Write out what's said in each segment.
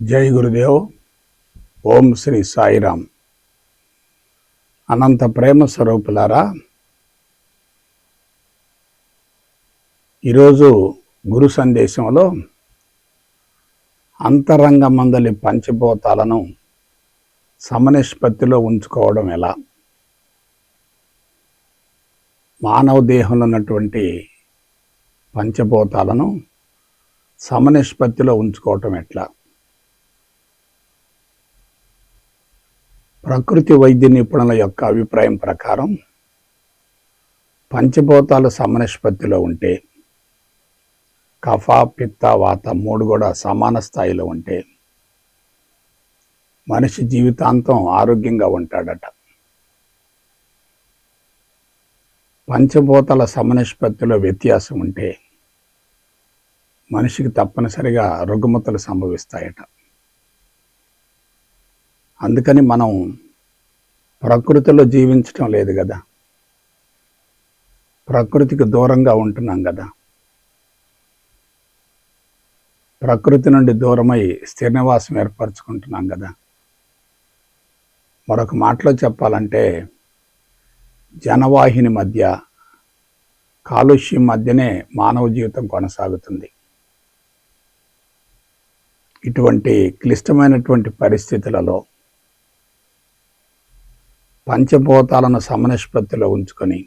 జై గురుదేవ్. ఓం శ్రీ సాయిరామ్. అనంత ప్రేమ స్వరూపులారా ఈరోజు గురు సందేశంలో అంతరంగ మందలి పంచభూతాలను సమనిష్పత్తిలో ఉంచుకోవడం ఎలా? మానవ దేహంలో ఉన్నటువంటి పంచభూతాలను సమనిష్పత్తిలో ఉంచుకోవటం ఎట్లా? ప్రకృతి వైద్య నిపుణుల యొక్క అభిప్రాయం ప్రకారం పంచభూతాలు సమనిష్పత్తిలో ఉంటే కఫ పిత్త వాత మూడు కూడా సమాన స్థాయిలో ఉంటే మనిషి జీవితాంతం ఆరోగ్యంగా ఉంటాడట. పంచభూతాల సమనిష్పత్తిలో వ్యత్యాసం ఉంటే మనిషికి తప్పనిసరిగా రుగ్మతలు సంభవిస్తాయట. అందుకని మనం ప్రకృతిలో జీవించటం లేదు కదా. ప్రకృతికి దూరంగా ఉంటున్నాం కదా. ప్రకృతి నుండి దూరమై స్థిర నివాసం ఏర్పరచుకుంటున్నాం కదా. మరొక మాటలో చెప్పాలంటే జనవాహిని మధ్య కాలుష్యం మధ్యనే మానవ జీవితం కొనసాగుతుంది. ఇటువంటి క్లిష్టమైనటువంటి పరిస్థితులలో పంచభూతాలను సమనిష్పత్తిలో ఉంచుకొని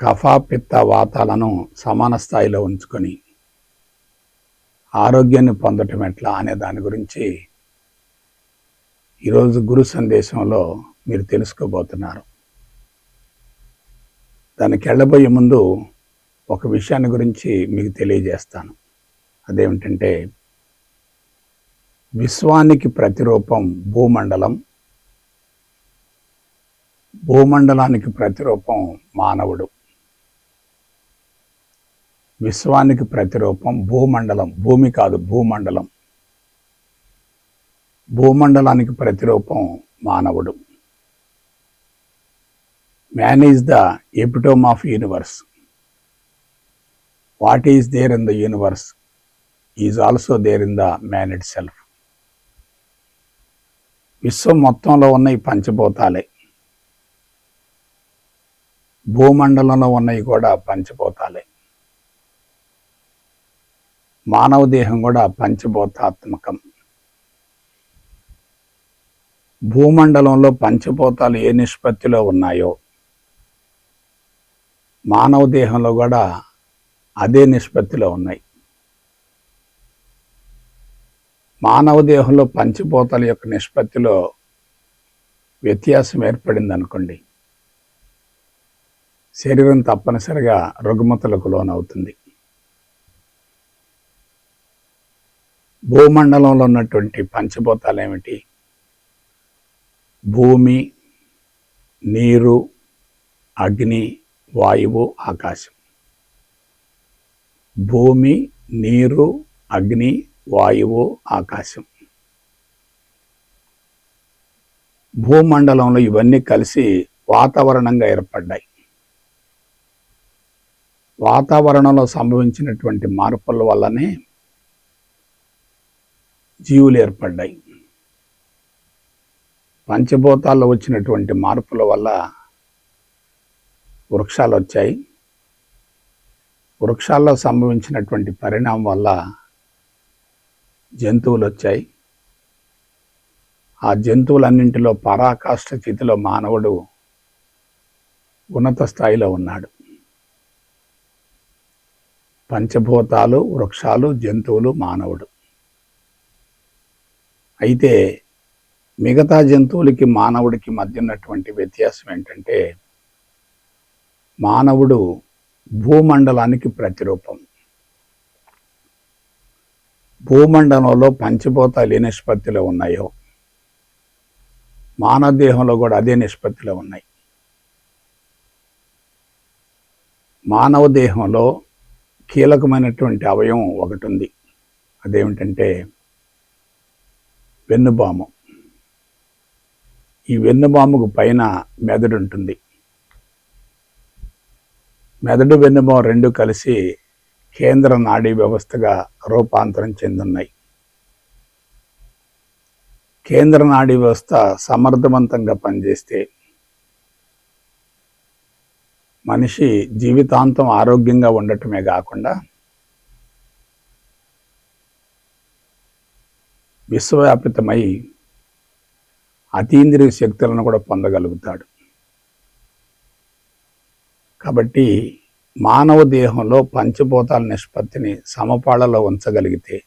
కఫా పిత్త వాతాలను సమాన స్థాయిలో ఉంచుకొని ఆరోగ్యాన్ని పొందటం ఎట్లా అనే దాని గురించి ఈరోజు గురు సందేశంలో మీరు తెలుసుకోబోతున్నారు. దానికి వెళ్ళబోయే ముందు ఒక విషయాన్ని గురించి మీకు తెలియజేస్తాను. అదేమిటంటే విశ్వానికి ప్రతిరూపం భూమండలం. భూమండలానికి ప్రతిరూపం మానవుడు. విశ్వానికి ప్రతిరూపం భూమండలం. భూమి కాదు భూమండలం. భూమండలానికి ప్రతిరూపం మానవుడు. Man is the epitome of universe what is there in the universe is also there in the man itself విశ్వం మొత్తంలో ఉన్న ఈ పంచభూతాలే. భూమండలంలో ఉన్నవి కూడా పంచభూతాలే. మానవ దేహం కూడా పంచభూతాత్మకం. భూమండలంలో పంచభూతాలు ఏ నిష్పత్తిలో ఉన్నాయో మానవ దేహంలో కూడా అదే నిష్పత్తిలో ఉన్నాయి. మానవ దేహంలో పంచభూతాల యొక్క నిష్పత్తిలో వ్యత్యాసం ఏర్పడింది అనుకోండి శరీరం తప్పనిసరిగా రుగ్మతలకు లోనవుతుంది. భూమండలంలో ఉన్నటువంటి పంచభూతాలు ఏమిటి భూమి నీరు అగ్ని వాయువు ఆకాశం. భూమి నీరు అగ్ని వాయువు ఆకాశం. భూమండలంలో ఇవన్నీ కలిసి వాతావరణంగా ఏర్పడ్డాయి. వాతావరణంలో సంభవించినటువంటి మార్పుల వల్లనే జీవులు ఏర్పడ్డాయి. పంచభూతాల్లో వచ్చినటువంటి మార్పుల వల్ల వృక్షాలు వచ్చాయి. వృక్షాల్లో సంభవించినటువంటి పరిణామం వల్ల జంతువులు వచ్చాయి ఆ జంతువులన్నింటిలో పరాకాష్ఠ స్థితిలో మానవుడు ఉన్నత స్థాయిలో ఉన్నాడు. పంచభూతాలు వృక్షాలు జంతువులు మానవుడు. అయితే మిగతా జంతువులకి మానవుడికి మధ్య ఉన్నటువంటి వ్యత్యాసం ఏంటంటే మానవుడు భూమండలానికి ప్రతిరూపం. భూమండలంలో పంచభూతాలు ఏ నిష్పత్తిలో ఉన్నాయో మానవ దేహంలో కూడా అదే నిష్పత్తిలో ఉన్నాయి. మానవ దేహంలో కీలకమైనటువంటి అవయవం ఒకటి ఉంది అదేమిటంటే వెన్నుబాము. ఈ వెన్నుబాముకు పైన మెదడు ఉంటుంది. మెదడు వెన్నుబాము రెండు కలిసి కేంద్ర నాడీ వ్యవస్థగా రూపాంతరం చెందున్నాయి. కేంద్ర నాడీ వ్యవస్థ సమర్థవంతంగా పనిచేస్తే మనిషి జీవితాంతం ఆరోగ్యంగా ఉండటమే కాకుండా విశ్వవ్యాపితమై అతీంద్రియ శక్తులను కూడా పొందగలుగుతాడు. కాబట్టి మానవ దేహంలో పంచభూతాల నిష్పత్తిని సమపాళలో ఉంచగలిగితే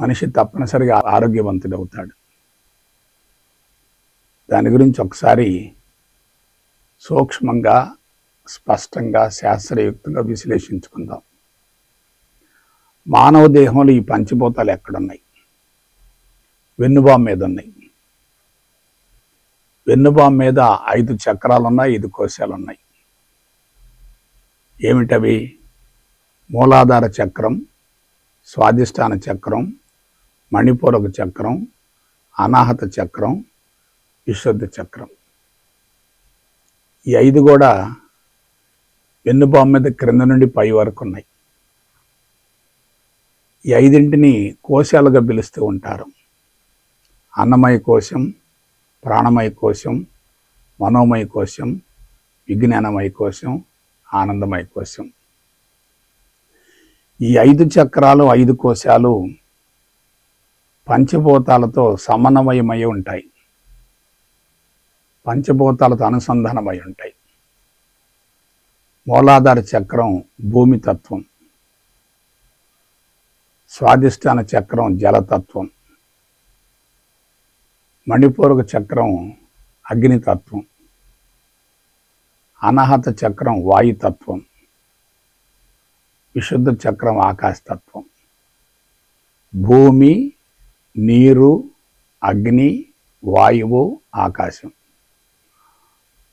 మనిషి తప్పనిసరిగా ఆరోగ్యవంతుడవుతాడు. దాని గురించి ఒకసారి సూక్ష్మంగా స్పష్టంగా శాస్త్రయుక్తంగా విశ్లేషించుకుందాం. మానవ దేహంలో ఈ పంచభూతాలు ఎక్కడున్నాయి? వెన్నుబాం మీద ఉన్నాయి వెన్నుబాం మీద ఐదు చక్రాలు ఉన్నాయి ఐదు కోశాలు ఉన్నాయి ఏమిటవి? మూలాధార చక్రం స్వాధిష్టాన చక్రం మణిపూరక చక్రం అనాహత చక్రం విశుద్ధ చక్రం. ఈ ఐదు కూడా వెన్నుబాం మీద క్రింద నుండి పై వరకు ఉన్నాయి. ఈ ఐదింటిని కోశాలుగా పిలుస్తూ ఉంటారు. అన్నమయ కోశం ప్రాణమయ కోశం మనోమయ కోశం విజ్ఞానమయ కోశం ఆనందమయ కోశం. ఈ ఐదు చక్రాలు ఐదు కోశాలు పంచభూతాలతో సమన్వయమై ఉంటాయి. పంచభూతాలతో అనుసంధానమై ఉంటాయి. మూలాధార చక్రం భూమి తత్వం. స్వాదిష్టాన చక్రం జలతత్వం మణిపూరక చక్రం అగ్నితత్వం అనాహత చక్రం వాయుతత్వం విశుద్ధ చక్రం ఆకాశతత్వం. భూమి నీరు అగ్ని వాయువు ఆకాశం.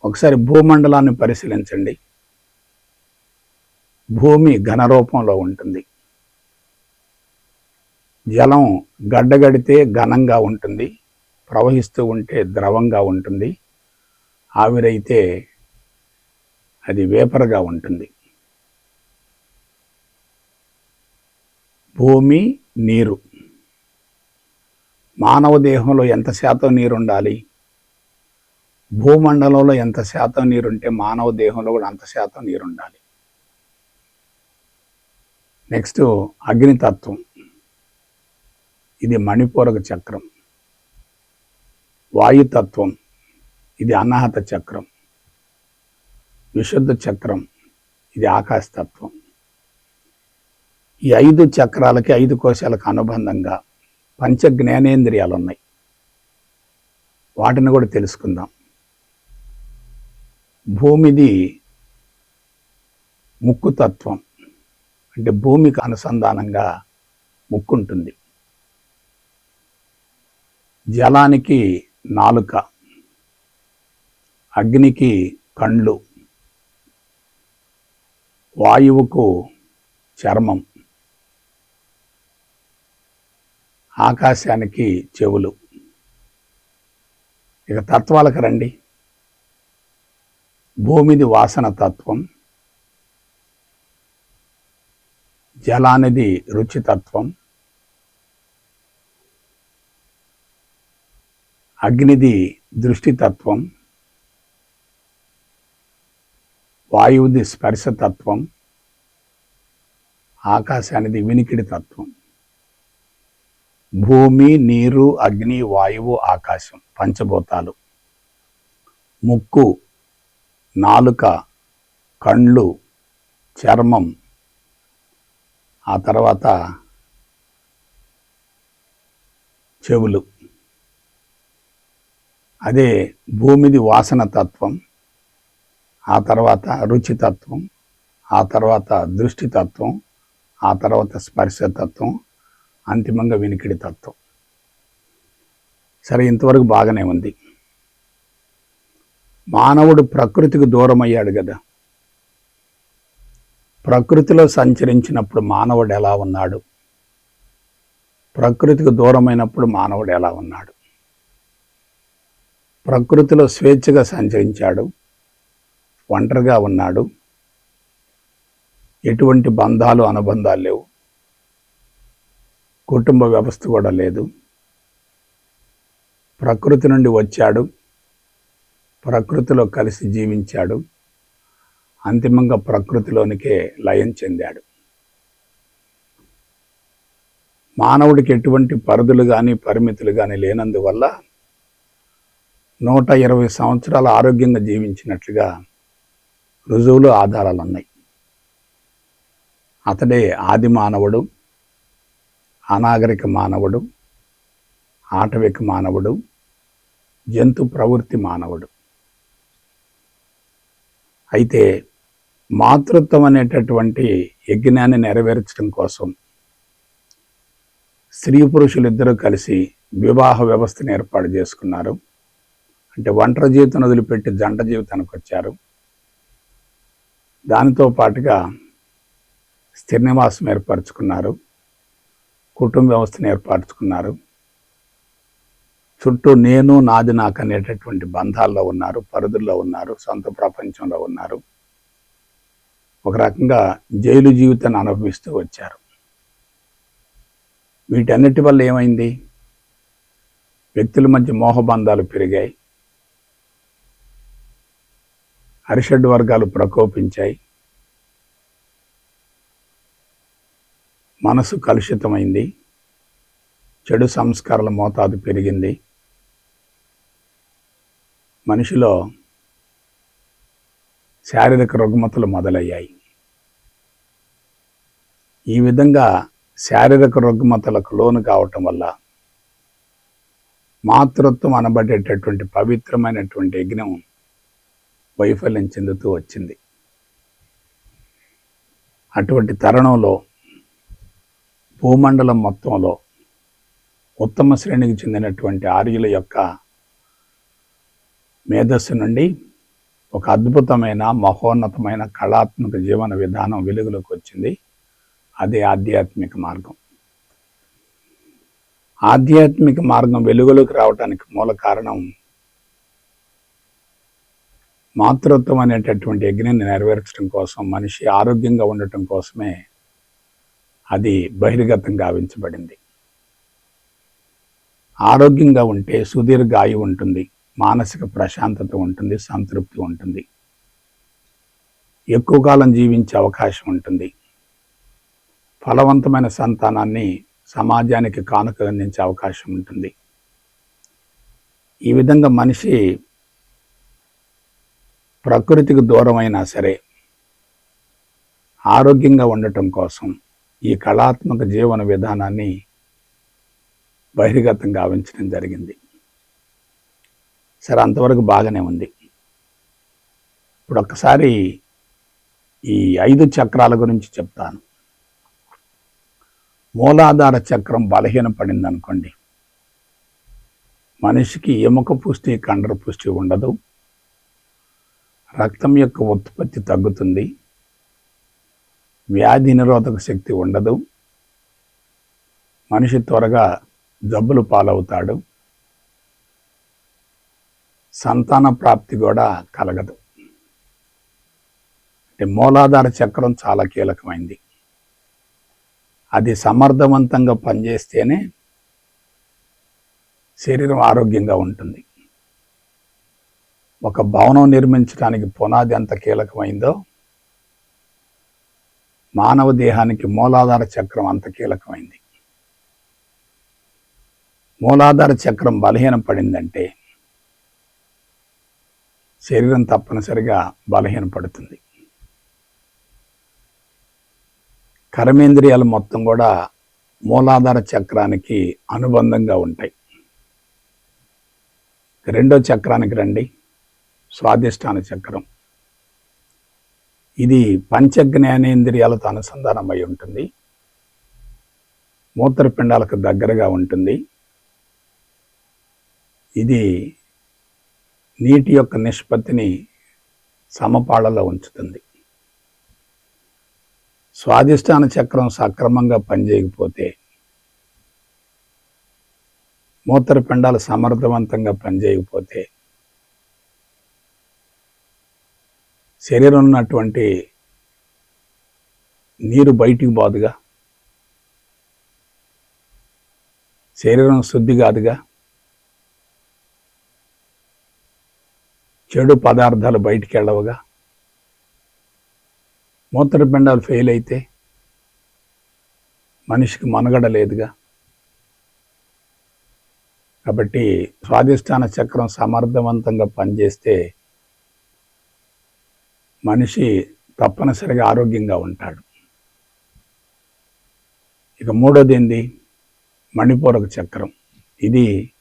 ఒకసారి భూమండలాన్ని పరిశీలించండి. భూమి ఘనరూపంలో ఉంటుంది. జలం గడ్డగడితే ఘనంగా ఉంటుంది. ప్రవహిస్తూ ఉంటే ద్రవంగా ఉంటుంది. ఆవిరైతే అది వేపరగా ఉంటుంది. భూమి నీరు. మానవ దేహంలో ఎంత శాతం నీరు ఉండాలి భూమండలంలో ఎంత శాతం నీరుంటే మానవ దేహంలో కూడా అంత శాతం నీరు ఉండాలి నెక్స్ట్ అగ్నితత్వం. ఇది మణిపూరక చక్రం. వాయుతత్వం. ఇది అనాహత చక్రం. విశుద్ధ చక్రం. ఇది ఆకాశతత్వం. ఈ ఐదు చక్రాలకి ఐదు కోశాలకు అనుబంధంగా పంచ జ్ఞానేంద్రియాలు ఉన్నాయి వాటిని కూడా తెలుసుకుందాం. భూమిది ముక్కుతత్వం. అంటే భూమికి అనుసంధానంగా ముక్కు ఉంటుంది జలానికి నాలుక. అగ్నికి కండ్లు. వాయువుకు చర్మం. ఆకాశానికి చెవులు. ఇక తత్వాలకు రండి. భూమిది వాసన తత్వం. జలానిది రుచితత్వం అగ్నిది దృష్టితత్వం వాయువుది స్పర్శతత్వం ఆకాశానిది వినికిడి తత్వం. భూమి నీరు అగ్ని వాయువు ఆకాశం పంచభూతాలు. ముక్కు నాలుక కళ్ళు చర్మం. ఆ తర్వాత చెవులు. అదే భూమిది వాసన తత్వం. ఆ తర్వాత రుచితత్వం ఆ తర్వాత దృష్టితత్వం ఆ తర్వాత స్పర్శతత్వం అంతిమంగా వినికిడి తత్వం. సరే ఇంతవరకు బాగానే ఉంది. మానవుడు ప్రకృతికి దూరం అయ్యాడు కదా. ప్రకృతిలో సంచరించినప్పుడు మానవుడు ఎలా ఉన్నాడు? ప్రకృతికి దూరమైనప్పుడు మానవుడు ఎలా ఉన్నాడు? ప్రకృతిలో స్వేచ్ఛగా సంచరించాడు. ఒంటరిగా ఉన్నాడు. ఎటువంటి బంధాలు అనుబంధాలు లేవు. కుటుంబ వ్యవస్థ కూడా లేదు. ప్రకృతి నుండి వచ్చాడు. ప్రకృతిలో కలిసి జీవించాడు. అంతిమంగా ప్రకృతిలోనికే లయం చెందాడు. మానవుడికి ఎటువంటి పరిధులు కానీ పరిమితులు కానీ లేనందువల్ల నూట ఇరవై సంవత్సరాలు ఆరోగ్యంగా జీవించినట్లుగా రుజువులు ఆధారాలు ఉన్నాయి అతడే ఆది మానవుడు అనాగరిక మానవుడు ఆటవిక మానవుడు జంతు ప్రవృత్తి మానవుడు. అయితే మాతృత్వం అనేటటువంటి యజ్ఞాన్ని నెరవేర్చడం కోసం స్త్రీ పురుషులిద్దరూ కలిసి వివాహ వ్యవస్థను ఏర్పాటు చేసుకున్నారు. అంటే ఒంటరి జీవితం వదిలిపెట్టి జంట జీవితానికి వచ్చారు. దానితో పాటుగా స్థిర నివాసం ఏర్పరచుకున్నారు. కుటుంబ వ్యవస్థను ఏర్పరచుకున్నారు. చుట్టూ నేను నాది నాకు అనేటటువంటి బంధాల్లో ఉన్నారు పరిధుల్లో ఉన్నారు సొంత ప్రపంచంలో ఉన్నారు. ఒక రకంగా జైలు జీవితాన్ని అనుభవిస్తూ వచ్చారు. వీటన్నిటి వల్ల ఏమైంది? వ్యక్తుల మధ్య మోహబంధాలు పెరిగాయి. అరిషడ్ వర్గాలు ప్రకోపించాయి. మనసు కలుషితమైంది. చెడు సంస్కారాల మోతాదు పెరిగింది. మనిషిలో శారీరక రుగ్మతలు మొదలయ్యాయి. ఈ విధంగా శారీరక రుగ్మతలకు లోను కావటం వల్ల మాతృత్వం అనబడేటటువంటి పవిత్రమైనటువంటి యజ్ఞం వైఫల్యం చెందుతూ వచ్చింది. అటువంటి తరుణంలో భూమండలం మొత్తంలో ఉత్తమ శ్రేణికి చెందినటువంటి ఆర్యుల యొక్క మేధస్సు నుండి ఒక అద్భుతమైన మహోన్నతమైన కళాత్మక జీవన విధానం వెలుగులోకి వచ్చింది. అదే ఆధ్యాత్మిక మార్గం. ఆధ్యాత్మిక మార్గం వెలుగులోకి రావడానికి మూల కారణం మాతృత్వం అనేటటువంటి యజ్ఞాన్ని నెరవేర్చడం కోసం మనిషి ఆరోగ్యంగా ఉండటం కోసమే అది బహిర్గతం గావించబడింది. ఆరోగ్యంగా ఉంటే సుదీర్ఘ ఆయు ఉంటుంది మానసిక ప్రశాంతత ఉంటుంది సంతృప్తి ఉంటుంది. ఎక్కువ కాలం జీవించే అవకాశం ఉంటుంది. ఫలవంతమైన సంతానాన్ని సమాజానికి కానుక అందించే అవకాశం ఉంటుంది. ఈ విధంగా మనిషి ప్రకృతికి దూరమైనా సరే ఆరోగ్యంగా ఉండటం కోసం ఈ కళాత్మక జీవన విధానాన్ని బహిర్గతం గావించడం జరిగింది. సరే అంతవరకు బాగానే ఉంది. ఇప్పుడు ఒక్కసారి ఈ ఐదు చక్రాల గురించి చెప్తాను. మూలాధార చక్రం బలహీనపడింది అనుకోండి మనిషికి ఎముక పుష్టి కండర పుష్టి ఉండదు. రక్తం యొక్క ఉత్పత్తి తగ్గుతుంది. వ్యాధి నిరోధక శక్తి ఉండదు. మనిషి త్వరగా జబ్బులు పాలవుతాడు. సంతాన ప్రాప్తి కూడా కలగదు. అంటే మూలాధార చక్రం చాలా కీలకమైంది. అది సమర్థవంతంగా పనిచేస్తేనే శరీరం ఆరోగ్యంగా ఉంటుంది. ఒక భవనం నిర్మించడానికి పునాది ఎంత కీలకమైందో మానవ దేహానికి మూలాధార చక్రం అంత కీలకమైంది. మూలాధార చక్రం బలహీనపడిందంటే శరీరం తప్పనిసరిగా బలహీనపడుతుంది. కర్మేంద్రియాలు మొత్తం కూడా మూలాధార చక్రానికి అనుబంధంగా ఉంటాయి. రెండో చక్రానికి రండి. స్వాదిష్టాన చక్రం. ఇది పంచ జ్ఞానేంద్రియాలతో అనుసంధానమై ఉంటుంది. మూత్రపిండాలకు దగ్గరగా ఉంటుంది. ఇది నీటి యొక్క నిష్పత్తిని సమపాళలో ఉంచుతుంది. స్వాదిష్టాన చక్రం సక్రమంగా పనిచేయకపోతే మూత్రపిండాలు సమర్థవంతంగా పనిచేయకపోతే శరీరం ఉన్నటువంటి నీరు బయటికి పోదుగా. శరీరం శుద్ధి కాదుగా. చెడు పదార్థాలు బయటికి వెళ్ళవుగా. మూత్రపిండాలు ఫెయిల్ అయితే మనిషికి మనుగడ లేదుగా. కాబట్టి స్వాధిష్టాన చక్రం సమర్థవంతంగా పనిచేస్తే మనిషి తప్పనిసరిగా ఆరోగ్యంగా ఉంటాడు. ఇక మూడోది ఏంది? మణిపూరక చక్రం. ఇది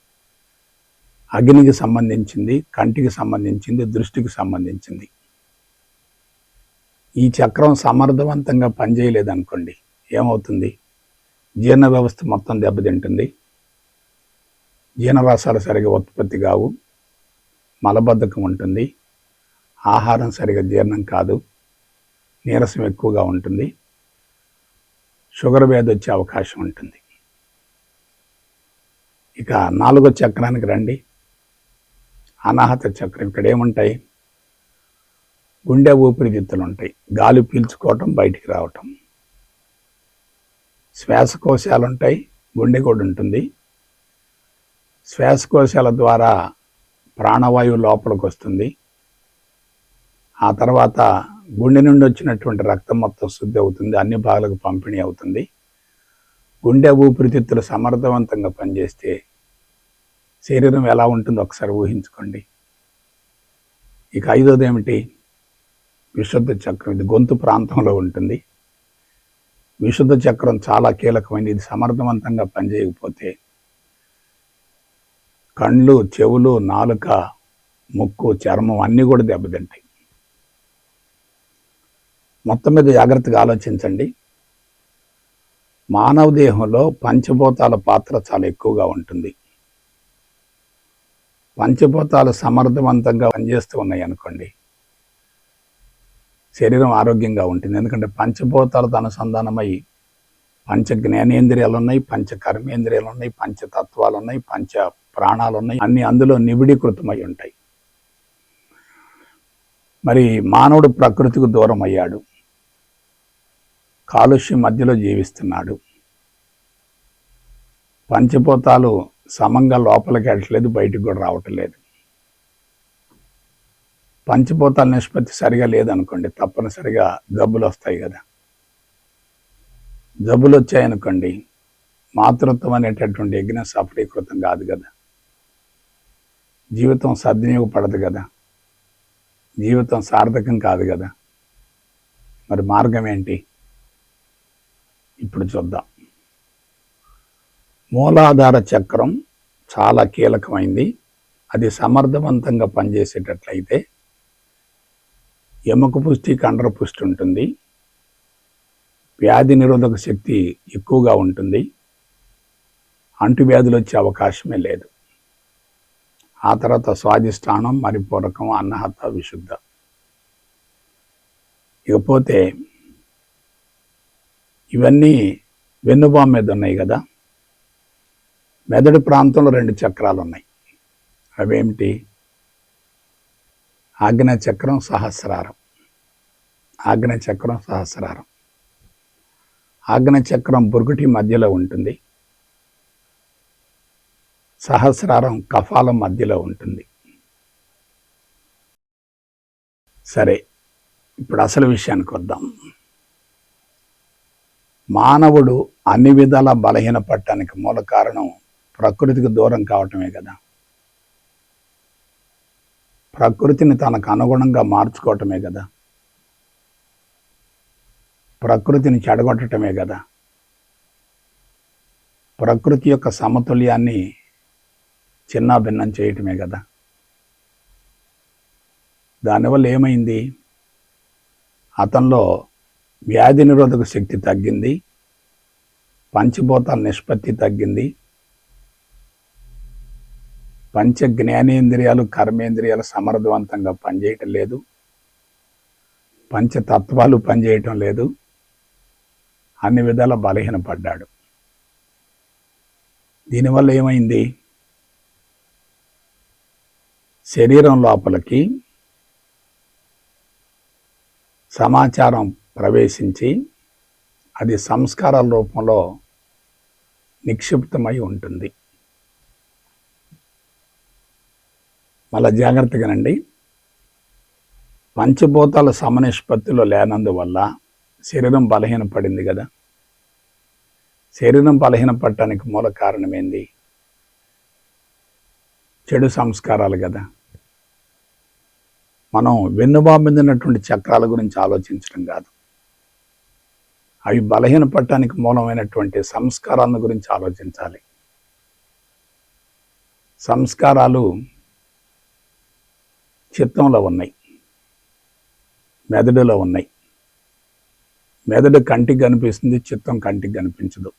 అగ్నికి సంబంధించింది కంటికి సంబంధించింది దృష్టికి సంబంధించింది. ఈ చక్రం సమర్థవంతంగా పనిచేయలేదనుకోండి ఏమవుతుంది? జీర్ణ వ్యవస్థ మొత్తం దెబ్బతింటుంది. జీర్ణరసాలు సరిగా ఉత్పత్తి కావు. మలబద్ధకం ఉంటుంది. ఆహారం సరిగా జీర్ణం కాదు నీరసం ఎక్కువగా ఉంటుంది షుగర్ వ్యాధి వచ్చే అవకాశం ఉంటుంది. ఇక నాలుగో చక్రానికి రండి. అనాహత చక్రం ఇక్కడ ఏముంటాయి? గుండె ఊపిరితిత్తులు ఉంటాయి గాలి పీల్చుకోవటం బయటికి రావటం. శ్వాసకోశాలు ఉంటాయి గుండె కూడా ఉంటుంది. శ్వాసకోశాల ద్వారా ప్రాణవాయువు లోపలికి వస్తుంది. ఆ తర్వాత గుండె నుండి వచ్చినటువంటి రక్తం మొత్తం శుద్ధి అవుతుంది అన్ని భాగాలకు పంపిణీ అవుతుంది. గుండె ఊపిరితిత్తులు సమర్థవంతంగా పనిచేస్తే శరీరం ఎలా ఉంటుందో ఒకసారి ఊహించుకోండి. ఇక ఐదోది ఏమిటి? విశుద్ధ చక్రం. ఇది గొంతు ప్రాంతంలో ఉంటుంది. విశుద్ధ చక్రం చాలా కీలకమైనది. ఇది సమర్థవంతంగా పనిచేయకపోతే కళ్ళు చెవులు నాలుక ముక్కు చర్మం అన్నీ కూడా దెబ్బతింటాయి. మొత్తం మీద జాగ్రత్తగా ఆలోచించండి. మానవ దేహంలో పంచభూతాల పాత్ర చాలా ఎక్కువగా ఉంటుంది. పంచభూతాలు సమర్థవంతంగా పనిచేస్తూ ఉన్నాయి అనుకోండి. శరీరం ఆరోగ్యంగా ఉంటుంది. ఎందుకంటే పంచభూతాలతో అనుసంధానమై పంచ జ్ఞానేంద్రియాలు ఉన్నాయి పంచ కర్మేంద్రియాలు ఉన్నాయి పంచతత్వాలు ఉన్నాయి పంచ ప్రాణాలు ఉన్నాయి అన్ని అందులో నిబిడీకృతమై ఉంటాయి. మరి మానవుడు ప్రకృతికి దూరం అయ్యాడు కాలుష్యం మధ్యలో జీవిస్తున్నాడు. పంచభూతాలు సమంగా లోపలికి వెళ్ళట్లేదు బయటికి కూడా రావటం లేదు పంచభూతాల నిష్పత్తి సరిగా లేదనుకోండి తప్పనిసరిగా జబ్బులు వస్తాయి కదా. జబ్బులు వచ్చాయనుకోండి మాతృత్వం అనేటటువంటి యజ్ఞం సఫలీకృతం కాదు కదా. జీవితం సద్వినియోగపడదు కదా. జీవితం సార్థకం కాదు కదా. మరి మార్గం ఏంటి? ఇప్పుడు చూద్దాం. మూలాధార చక్రం చాలా కీలకమైంది. అది సమర్థవంతంగా పనిచేసేటట్లయితే ఎముక పుష్టి కండర పుష్టి ఉంటుంది. వ్యాధి నిరోధక శక్తి ఎక్కువగా ఉంటుంది. అంటువ్యాధులు వచ్చే అవకాశమే లేదు. ఆ తర్వాత స్వాధిష్టానం మరిపూరకం అన్నహత విశుద్ధ. ఇకపోతే ఇవన్నీ వెన్నుబాం మీద ఉన్నాయి కదా. మెదడు ప్రాంతంలో రెండు చక్రాలు ఉన్నాయి. అవేమిటి? ఆగ్న చక్రం సహస్రారం. చక్రం సహస్రారం. ఆగ్న చక్రం బురుగుటి మధ్యలో ఉంటుంది. సహస్రారం కఫాలం మధ్యలో ఉంటుంది. సరే ఇప్పుడు అసలు విషయానికి వద్దాం. మానవుడు అన్ని విధాల బలహీనపడటానికి మూల కారణం ప్రకృతికి దూరం కావటమే కదా. ప్రకృతిని తనకు అనుగుణంగా మార్చుకోవటమే కదా. ప్రకృతిని చెడగొట్టటమే కదా. ప్రకృతి యొక్క సమతుల్యాన్ని చిన్నాభిన్నం చేయటమే కదా. దానివల్ల ఏమైంది? అతనిలో వ్యాధి నిరోధక శక్తి తగ్గింది పంచభూతాల నిష్పత్తి తగ్గింది పంచ జ్ఞానేంద్రియాలు కర్మేంద్రియాలు సమర్థవంతంగా పనిచేయటం లేదు పంచతత్వాలు పనిచేయటం లేదు అన్ని విధాల బలహీనపడ్డాడు. దీనివల్ల ఏమైంది? శరీరం లోపలికి సమాచారం ప్రవేశించి అది సంస్కారాల రూపంలో నిక్షిప్తమై ఉంటుంది. మళ్ళా జాగ్రత్తగానండి పంచభూతాల సమనిష్పత్తిలో లేనందువల్ల శరీరం బలహీనపడింది కదా. శరీరం బలహీనపడటానికి మూల కారణం ఏంది? చెడు సంస్కారాలు కదా. మనం వెన్నుబాబిందినటువంటి చక్రాల గురించి ఆలోచించడం కాదు. అవి బలహీనపడటానికి మూలమైనటువంటి సంస్కారాలను గురించి ఆలోచించాలి. సంస్కారాలు చిత్తంలో ఉన్నాయి. మెదడులో ఉన్నాయి. మెదడు కంటికి కనిపిస్తుంది చిత్తం కంటికి కనిపించదు.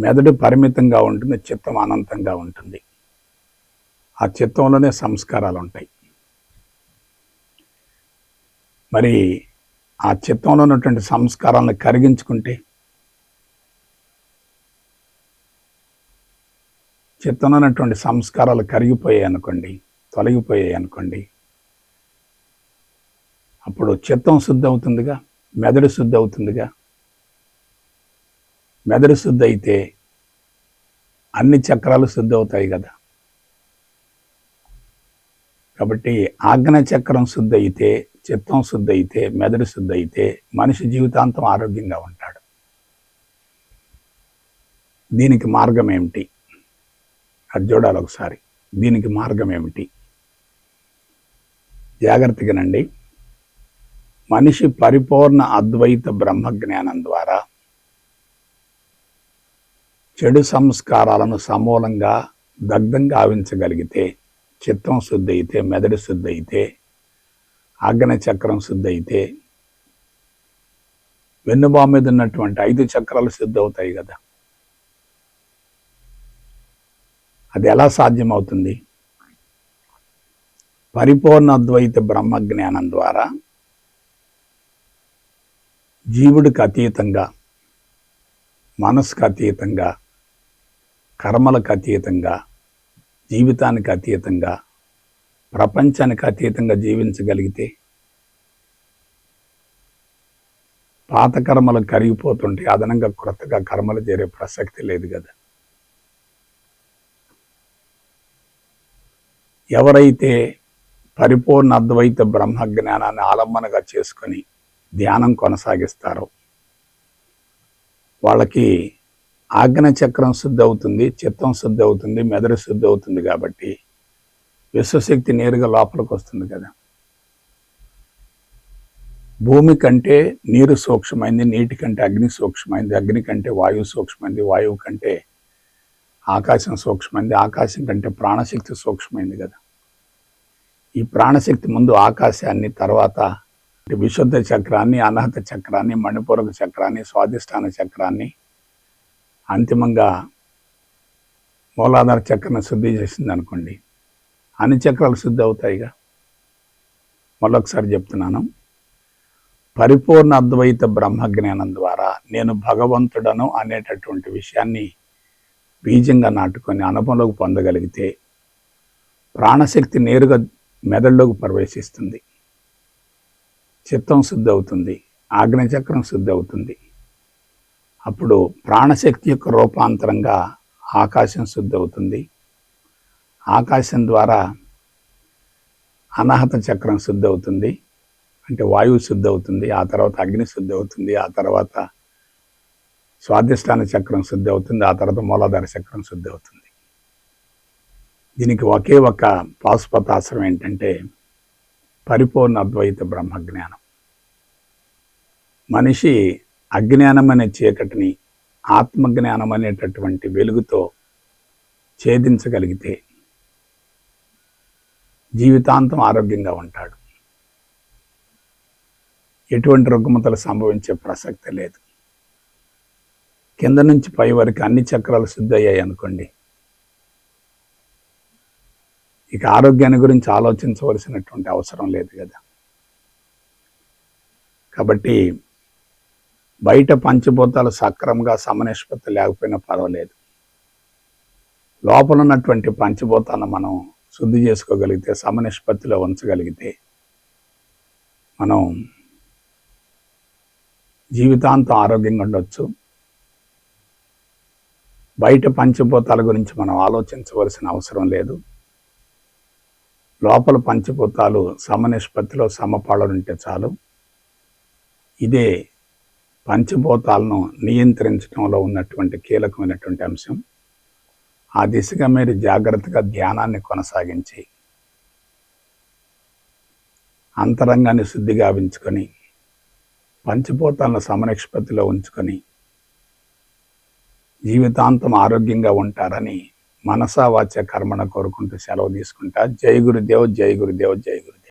మెదడు పరిమితంగా ఉంటుంది చిత్తం అనంతంగా ఉంటుంది. ఆ చిత్తంలోనే సంస్కారాలు ఉంటాయి. మరి ఆ చిత్తంలో ఉన్నటువంటి సంస్కారాలను కరిగించుకుంటే చిత్తంలో ఉన్నటువంటి సంస్కారాలు కరిగిపోయాయి అనుకోండి తొలగిపోయాయి అనుకోండి అప్పుడు చిత్తం శుద్ధి అవుతుందిగా మెదడు శుద్ధి అవుతుందిగా మెదడు శుద్ధి అయితే అన్ని చక్రాలు శుద్ధి అవుతాయి కదా. కాబట్టి ఆజ్ఞ చక్రం శుద్ధి అయితే చిత్తం శుద్ధి అయితే మెదడు శుద్ధి అయితే మనిషి జీవితాంతం ఆరోగ్యంగా ఉంటాడు. దీనికి మార్గం ఏమిటి అది చూడాలి ఒకసారి. దీనికి మార్గం ఏమిటి జాగ్రత్తగానండి. మనిషి పరిపూర్ణ అద్వైత బ్రహ్మజ్ఞానం ద్వారా చెడు సంస్కారాలను సమూలంగా దగ్ధంగా ఆవించగలిగితే చిత్తం శుద్ధి అయితే మెదడు శుద్ధి అయితే ఆగ్న చక్రం వెన్నుబా మీద ఉన్నటువంటి ఐదు చక్రాలు సిద్ధవుతాయి అవుతాయి కదా. అది ఎలా సాధ్యమవుతుంది? పరిపూర్ణ అద్వైత బ్రహ్మ జ్ఞానం ద్వారా జీవుడికి అతీతంగా మనసుకు అతీతంగా కర్మలకు అతీతంగా జీవితానికి అతీతంగా ప్రపంచానికి అతీతంగా జీవించగలిగితే పాత కర్మలు కరిగిపోతుంటే అదనంగా క్రొత్తగా కర్మలు చేరే ప్రసక్తి లేదు కదా. ఎవరైతే పరిపూర్ణ అద్వైత బ్రహ్మ జ్ఞానాన్ని ఆలంబనగా చేసుకొని ధ్యానం కొనసాగిస్తారో వాళ్ళకి ఆజ్ఞ చక్రం శుద్ధి అవుతుంది చిత్తం శుద్ధి అవుతుంది మెదడు శుద్ధి అవుతుంది కాబట్టి విశ్వశక్తి నేరుగా లోపలికి వస్తుంది కదా. భూమి కంటే నీరు సూక్ష్మైంది నీటి కంటే అగ్ని సూక్ష్మమైంది అగ్ని కంటే వాయువు సూక్ష్మమైంది వాయువు కంటే ఆకాశం సూక్ష్మమైంది ఆకాశం కంటే ప్రాణశక్తి సూక్ష్మమైంది కదా. ఈ ప్రాణశక్తి ముందు ఆకాశాన్ని తర్వాత విశుద్ధ చక్రాన్ని అనహత చక్రాన్ని మణిపూరక చక్రాన్ని స్వాధిష్టాన చక్రాన్ని అంతిమంగా మూలాధార చక్రాన్ని శుద్ధి చేసింది అనుకోండి అన్ని చక్రాలు శుద్ధి అవుతాయిగా మళ్ళొకసారి చెప్తున్నాను. పరిపూర్ణ అద్వైత బ్రహ్మజ్ఞానం ద్వారా నేను భగవంతుడను అనేటటువంటి విషయాన్ని బీజంగా నాటుకొని అనుభవంలోకి పొందగలిగితే ప్రాణశక్తి నేరుగా మెదడులోకి ప్రవేశిస్తుంది. చిత్తం శుద్ధి అవుతుంది ఆగ్నచక్రం శుద్ధి అవుతుంది అప్పుడు ప్రాణశక్తి యొక్క రూపాంతరంగా ఆకాశం శుద్ధి అవుతుంది ఆకాశం ద్వారా అనాహత చక్రం శుద్ధి అవుతుంది అంటే వాయువు శుద్ధి అవుతుంది ఆ తర్వాత అగ్ని శుద్ధి అవుతుంది ఆ తర్వాత స్వాధిష్టాన చక్రం శుద్ధి అవుతుంది ఆ తర్వాత మూలాధార చక్రం శుద్ధి అవుతుంది దీనికి ఒకే ఒక పాశుపతాశ్రం ఏంటంటే పరిపూర్ణ అద్వైత బ్రహ్మజ్ఞానం. మనిషి అజ్ఞానం అనే చీకటిని ఆత్మజ్ఞానం అనేటటువంటి వెలుగుతో ఛేదించగలిగితే జీవితాంతం ఆరోగ్యంగా ఉంటాడు. ఎటువంటి రుగ్మతలు సంభవించే ప్రసక్తి లేదు. కింద నుంచి పై వరకు అన్ని చక్రాలు శుద్ధి అయ్యాయి అనుకోండి. ఇక ఆరోగ్యాన్ని గురించి ఆలోచించవలసినటువంటి అవసరం లేదు కదా. కాబట్టి బయట పంచభూతాలు సక్రమంగా సమనిష్పత్తి లేకపోయినా పర్వాలేదు. లోపల ఉన్నటువంటి పంచభూతాలను మనం శుద్ధి చేసుకోగలిగితే సమనిష్పత్తిలో ఉంచగలిగితే మనం జీవితాంతం ఆరోగ్యంగా ఉండొచ్చు. బయట పంచభూతాల గురించి మనం ఆలోచించవలసిన అవసరం లేదు. లోపల పంచభూతాలు సమనిష్పత్తిలో సమపాళలుంటే చాలు. ఇదే పంచభూతాలను నియంత్రించడంలో ఉన్నటువంటి కీలకమైనటువంటి అంశం. ఆ దిశగా మీరు జాగ్రత్తగా ధ్యానాన్ని కొనసాగించి అంతరంగాన్ని శుద్ధి గావించుకొని పంచభూతాలను సమనిష్పత్తిలో ఉంచుకొని జీవితాంతం ఆరోగ్యంగా ఉంటారని మనసా వాచ్య కర్మణ కోరుకుంటూ సెలవు తీసుకుంటా. జై గురుదేవ్ జై గురుదేవ్ జై గురుదేవ్.